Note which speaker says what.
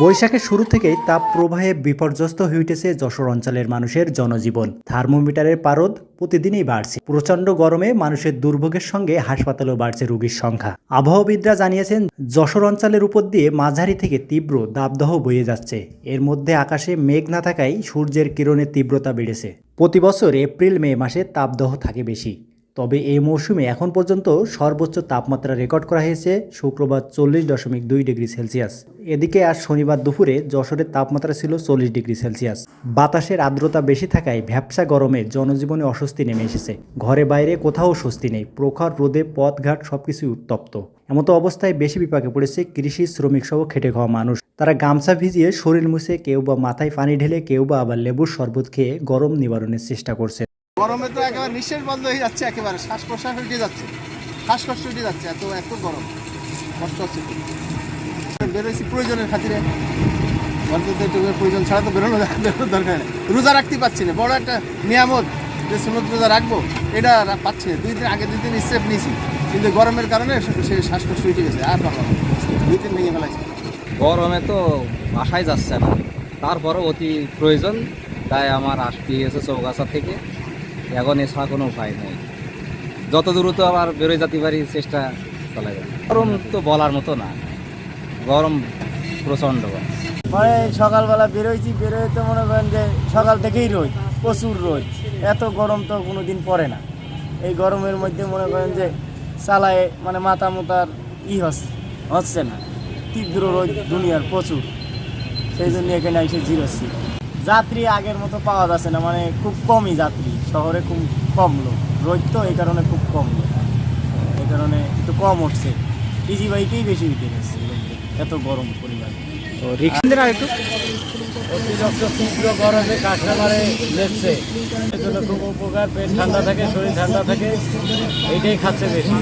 Speaker 1: বৈশাখের শুরু থেকেই তাপ প্রবাহে বিপর্যস্ত উঠেছে যশোর অঞ্চলের মানুষের জনজীবন। থার্মোমিটারের পারদ প্রতিদিনই বাড়ছে। প্রচণ্ড গরমে মানুষের দুর্ভোগের সঙ্গে হাসপাতালেও বাড়ছে রোগীর সংখ্যা। আবহাওয়াবিদরা জানিয়েছেন, যশোর অঞ্চলের উপর দিয়ে মাঝারি থেকে তীব্র দাবদাহ বয়ে যাচ্ছে। এর মধ্যে আকাশে মেঘ না থাকায় সূর্যের কিরণের তীব্রতা বেড়েছে। প্রতি বছর এপ্রিল মে মাসে তাপদাহ থাকে বেশি। তবে এই মৌসুমে এখন পর্যন্ত সর্বোচ্চ তাপমাত্রা রেকর্ড করা হয়েছে শুক্রবার চল্লিশ দশমিক দুই ডিগ্রি সেলসিয়াস। এদিকে আজ শনিবার দুপুরে যশোরের তাপমাত্রা ছিল চল্লিশ ডিগ্রি সেলসিয়াস। বাতাসের আর্দ্রতা বেশি থাকায় ভ্যাবসা গরমে জনজীবনে অস্বস্তি নেমে এসেছে। ঘরে বাইরে কোথাও স্বস্তি নেই, প্রখর রোদে পথঘাট সবকিছুই উত্তপ্ত। এমতো অবস্থায় বেশি বিপাকে পড়েছে কৃষি শ্রমিক সহ খেটে খাওয়া মানুষ। তারা গামছা ভিজিয়ে শরীর মুছে কেউ বা মাথায় পানি ঢেলে কেউ বা আবার লেবুর শরবত খেয়ে গরম নিবারণের চেষ্টা করছে।
Speaker 2: গরমে তো একেবারে নিঃশ্বাস বন্ধ হয়ে যাচ্ছে একেবারে শ্বাস প্রশ্বাস উঠে যাচ্ছে। শ্বাসকষ্ট উঠে যাচ্ছে, এত এত গরম। কষ্ট হচ্ছে। বেরোইছি প্রয়োজনের খাতিরে। প্রয়োজন ছাড়া তো বেরোনো বেরোনোর দরকার নেই। রোজা রাখতে পারছি না, বড় একটা নিয়ামত যে সুনত রোজা রাখব, এটা পাচ্ছি না। দুই দিন, আগে দুই দিন স্টেপ নিয়েছি, কিন্তু গরমের কারণে সে- শ্বাসকষ্ট উঠে গেছে, আর পারলাম। দুই দিন ভেঙে ফেলাইছি।
Speaker 3: গরমে তো আসাই যাচ্ছে না, তারপরও অতি প্রয়োজন, তাই আমার আসতে গেছে চৌগাছা থেকে এখন এছাড়া কোনো উপায় নেই। যত দ্রুত আবার বেরোয় যেতে পারি, চেষ্টা চলে যায় গরম তো বলার মতো না। গরম প্রচণ্ড গরম।
Speaker 4: মানে সকালবেলা বেরোইছি, বেরোয় তো মনে করেন যে সকাল থেকেই রোদ, প্রচুর রোদ। এত গরম তো কোনো দিন পড়ে না। এই গরমের মধ্যে মনে করেন যে চালায় মানে মাথা মোতার ই হচ্ছে হচ্ছে না। তীব্র রোদ, দুনিয়ার প্রচুর। সেই জন্য এখানে এসে জিরোচ্ছি যাত্রী আগের মতো পাওয়া যাচ্ছে না মানে খুব কমই যাত্রী শহরে খুব কম লোক। রোদ তো এই কারণে খুব কম লোক। এই কারণে একটু কম উঠছে। ইজি বাইকেই বেশি উঠে গেছে এত গরম পরিমাণ।
Speaker 1: তো রিক্সা
Speaker 4: অতিরিক্ত তীব্র গরমে লেগছে। খুব উপকার পেট ঠান্ডা থাকে শরীর ঠান্ডা থাকে এইটাই খাচ্ছে বেশি।